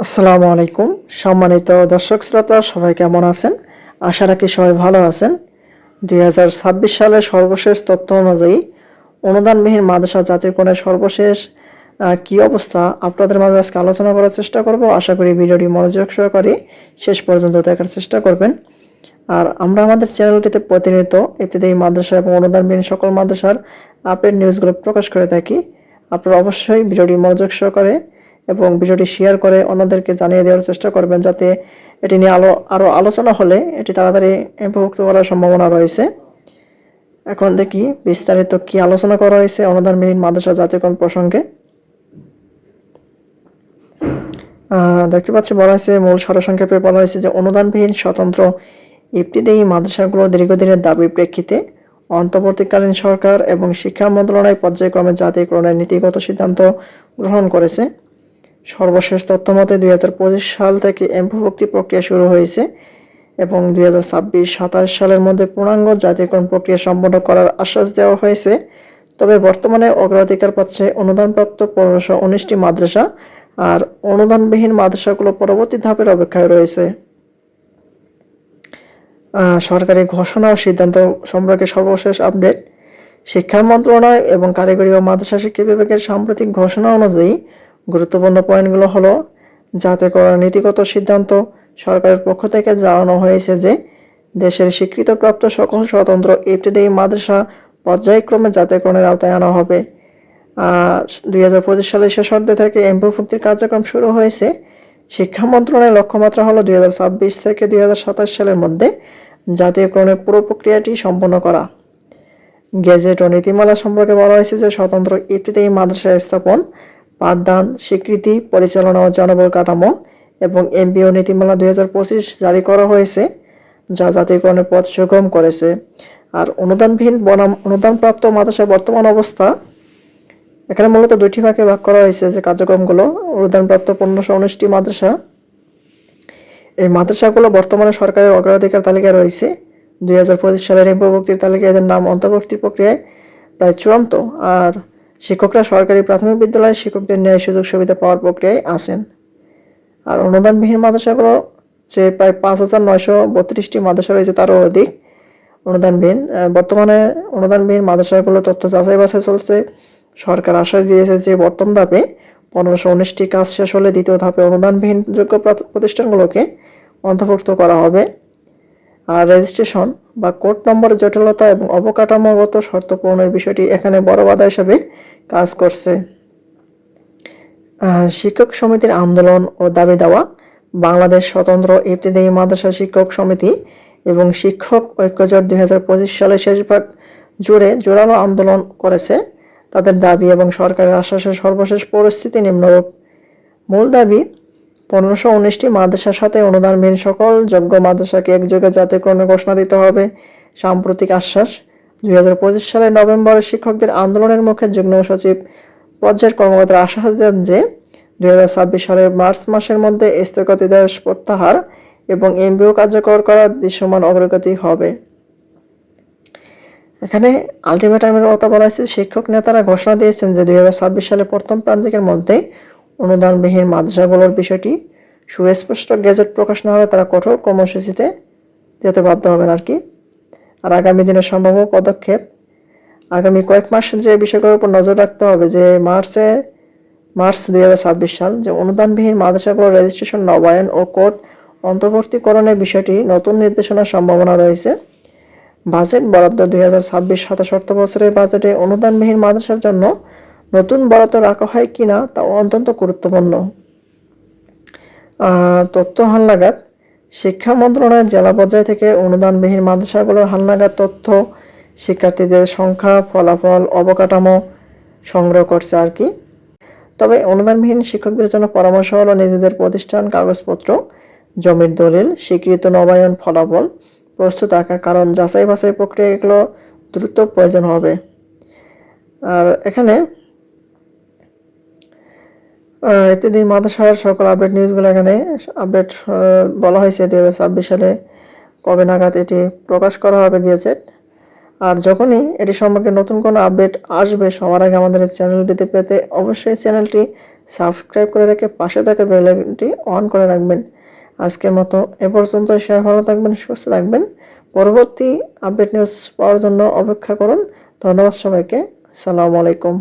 আসসালামু আলাইকুম। সম্মানিত দর্শক শ্রোতা সবাই কেমন আছেন? আশা রাখি সবাই ভালো আছেন। দুই সালের সর্বশেষ তথ্য অনুযায়ী অনুদানবিহীন মাদ্রাসা জাতিরকরণের সর্বশেষ আহ, কি অবস্থা আপনাদের মাঝে আজকে আলোচনা করার চেষ্টা করব। আশা করি ভিডিওটি মনোযোগ সহকারে শেষ পর্যন্ত দেখার চেষ্টা করবেন। আর আমরা আমাদের চ্যানেলটিতে প্রতিনিয়ত ইত্যাদি মাদ্রাসা এবং অনুদানবিহীন সকল মাদ্রাসার আপডেট নিউজগুলো প্রকাশ করে থাকি। আপনারা অবশ্যই ভিডিওটি মনোযোগ সহকারে এবং ভিডিওটি শেয়ার করে অন্যদেরকে জানিয়ে দেওয়ার চেষ্টা করবেন যাতে এটি নিয়ে আলো আরও আলোচনা হলে এটি তাড়াতাড়ি উপভুক্ত করার সম্ভাবনা রয়েছে। এখন দেখি বিস্তারিত কি আলোচনা করা হয়েছে অনুদান অনুদানবিহীন মাদ্রাসা জাতীয়করণ প্রসঙ্গে। দেখতে পাচ্ছি বলা হয়েছে, মূল সারসংক্ষেপে বলা হয়েছে যে অনুদানবিহীন স্বতন্ত্র ইবতিদায়ী মাদ্রাসাগুলো দীর্ঘদিনের দাবির প্রেক্ষিতে অন্তর্বর্তীকালীন সরকার এবং শিক্ষা মন্ত্রণালয় পর্যায়ক্রমে জাতীয়করণের নীতিগত সিদ্ধান্ত গ্রহণ করেছে। সর্বশেষ তথ্য মতে দুই হাজার পঁচিশ সাল থেকে এমপিভুক্তি প্রক্রিয়া শুরু হয়েছে এবং দুই হাজার ছাব্বিশ সাতাশ সালের মধ্যে পূর্ণাঙ্গ জাতীয়করণ প্রক্রিয়া সম্পন্ন করার আশ্বাস দেওয়া হয়েছে। তবে বর্তমানে অগ্রাধিকার পাচ্ছে অনুদানপ্রাপ্ত পনেরোশো উনিশটি মাদ্রাসা আর অনুদানবিহীন মাদ্রাসাগুলো পরবর্তী ধাপের অপেক্ষায় রয়েছে। সরকারি ঘোষণা ও সিদ্ধান্ত সম্পর্কে সর্বশেষ আপডেট। শিক্ষা মন্ত্রণালয় এবং কারিগরি ও মাদ্রাসা শিক্ষা বিভাগের সাম্প্রতিক ঘোষণা অনুযায়ী গুরুত্বপূর্ণ পয়েন্টগুলো হলো, যাতে করার নীতিগত সিদ্ধান্ত সরকারের পক্ষ থেকে জানানো হয়েছে যে, দেশের স্বীকৃতপ্রাপ্ত সকল স্বতন্ত্র ইবতদায়ী মাদ্রাসা পর্যায়ক্রমে জাতীয়করণের আওতায় আনা হবে। দুই হাজার সালের শেষার্ধে থেকে এমপিভুক্তির কার্যক্রম শুরু হয়েছে। শিক্ষা মন্ত্রণালয়ের লক্ষ্যমাত্রা হলো দুই হাজার ছাব্বিশ থেকে দুই হাজার সাতাশ সালের মধ্যে জাতীয়করণের পুরো প্রক্রিয়াটি সম্পন্ন করা। গেজেট ও নীতিমালা সম্পর্কে বলা হয়েছে যে, স্বতন্ত্র ইবতদায়ী মাদ্রাসা স্থাপন পাঠদান, স্বীকৃতি, পরিচালনা ও জনবল কাঠামো এবং এমপিও নীতিমালা দুই হাজার পঁচিশ জারি করা হয়েছে, যা জাতীয়করণের পথ সুগম করেছে। আর অনুদানবিহীন বনাম, অনুদানপ্রাপ্ত মাদ্রাসার বর্তমান অবস্থা, এখানে মূলত দুটি ভাগে ভাগ করা হয়েছে, যে কার্যক্রমগুলো, অনুদানপ্রাপ্ত পনেরোশো উনিশটি মাদ্রাসা। এই মাদ্রাসাগুলো বর্তমানে সরকারের অগ্রাধিকার তালিকায় রয়েছে। দুই হাজার পঁচিশ সালের এমপিভুক্তির তালিকায় এদের নাম অন্তর্ভুক্তির প্রক্রিয়ায় প্রায় চূড়ান্ত। আর শিক্ষকরা সরকারি প্রাথমিক বিদ্যালয়ের শিক্ষকদের ন্যায় সুযোগ সুবিধা পাওয়ার প্রক্রিয়ায় আছেন। আর অনুদানবিহীন মাদ্রাসাগুলো যে প্রায় পাঁচ হাজার নয়শো বত্রিশটি মাদ্রাসা রয়েছে, তারও অধিক অনুদানবিহীন। বর্তমানে অনুদানবিহীন মাদ্রাসাগুলো তথ্য যাচাই বাছাই চলছে। সরকার আশ্বাস দিয়েছে যে বর্তমান ধাপে পনেরোশো উনিশটি কাজ শেষ হলে দ্বিতীয় ধাপে অনুদানবিহীন যোগ্য প্রতিষ্ঠানগুলোকে অন্তর্ভুক্ত করা হবে। রেজিস্ট্রেশন বা কোড নম্বরের জটিলতা এবং অবকাঠামোগত শর্ত পূরণের বিষয়টি এখানে বড় বাধা হিসেবে কাজ করছে। শিক্ষক সমিতির আন্দোলন ও দাবি দেওয়া, বাংলাদেশ স্বতন্ত্র ইবতদায়ী মাদ্রাসা শিক্ষক সমিতি এবং শিক্ষক ঐক্যজোট দুই হাজার পঁচিশ সালের শেষ ভাগ জুড়ে জোরালো আন্দোলন করেছে। তাদের দাবি এবং সরকারের আশ্বাসের সর্বশেষ পরিস্থিতি নিম্নরূপ। মূল দাবি পনেরোশো উনিশটি মাদ্রাসার সাথে অনুদানবিহীন সকল যোগ্য মাদ্রাসাকে একযোগে জাতীয়করণের ঘোষণা দিতে হবে, সাম্প্রতিক আশ্বাস। দুই হাজার পঁচিশ সালের নভেম্বরে শিক্ষকদের আন্দোলনের মুখে যুগ্ম সচিব পর্যায়ের কর্মকর্তারা আশ্বাস দেন যে, দুই হাজার ছাব্বিশ সালের মার্চ মাসের মধ্যে স্থগিতাদেশ প্রত্যাহার এবং এমবিও কার্যকর করার দৃশ্যমান অগ্রগতি হবে। এখানে আলটিমেটামের কথা বলা হয়েছে, শিক্ষক নেতারা ঘোষণা দিয়েছেন যে, দুই হাজার ছাব্বিশ সালে প্রথম প্রান্তিকের মধ্যে অনুদানবিহীন মাদ্রাসাগুলোর বিষয়টি সুস্পষ্ট গেজেট প্রকাশ না হলে তারা কঠোর কর্মসূচিতে যেতে বাধ্য হবেন আর কি। আর আগামী দিনের সম্ভাব্য পদক্ষেপ, আগামী কয়েক মাস যে বিষয়গুলোর উপর নজর রাখতে হবে যে মার্চে, মার্চ দুই হাজার ছাব্বিশ সাল যে অনুদানবিহীন মাদ্রাসাগুলোর রেজিস্ট্রেশন নবায়ন ও কোর্ট অন্তর্বর্তীকরণের বিষয়টি নতুন নির্দেশনার সম্ভাবনা রয়েছে। বাজেট বরাদ্দ দুই হাজার ছাব্বিশ সাতাশ অর্থ বছরের বাজেটে অনুদানবিহীন মাদ্রাসার জন্য নতুন বরাদ্দ রাখা হয় কিনা তা অত্যন্ত গুরুত্বপূর্ণ। তথ্য হালনাগাদ। শিক্ষা মন্ত্রণালয়ের জেলা পর্যায় থেকে অনুদানবিহীন মাদ্রাসাগুলোর হালনাগাদ তথ্য শিক্ষার্থীদের সংখ্যা, ফলাফল, অবকাঠামো সংগ্রহ করছে আর কি। তবে অনুদানবিহীন শিক্ষকদের জন্য পরামর্শ হলো নিজেদের প্রতিষ্ঠান, কাগজপত্র, জমির দলিল, স্বীকৃত নবায়ন ফলাফল, প্রস্তুত রাখা কারণ যাচাই বাছাই প্রক্রিয়া এগুলো দ্রুত প্রয়োজন হবে। আর এখানে ইত্যাদি মাদ্রাসার সকল আপডেট নিউজগুলো এখানে আপডেট বলা হয়েছে দুই হাজার ছাব্বিশ সালে। কবে নাগাদ এটি প্রকাশ করা হবে গিয়েছে। আর যখনই এটি সম্পর্কে নতুন কোনো আপডেট আসবে, সবার আগে আমাদের চ্যানেলটিতে পেতে অবশ্যই চ্যানেলটি সাবস্ক্রাইব করে রেখে পাশে থাকা বেল অন করে রাখবেন। আজকের মতো এ পর্যন্ত, সবাই ভালো থাকবেন, সুস্থ থাকবেন। পরবর্তী আপডেট নিউজ পাওয়ার জন্য অপেক্ষা করুন। ধন্যবাদ সবাইকে। আসসালামু আলাইকুম।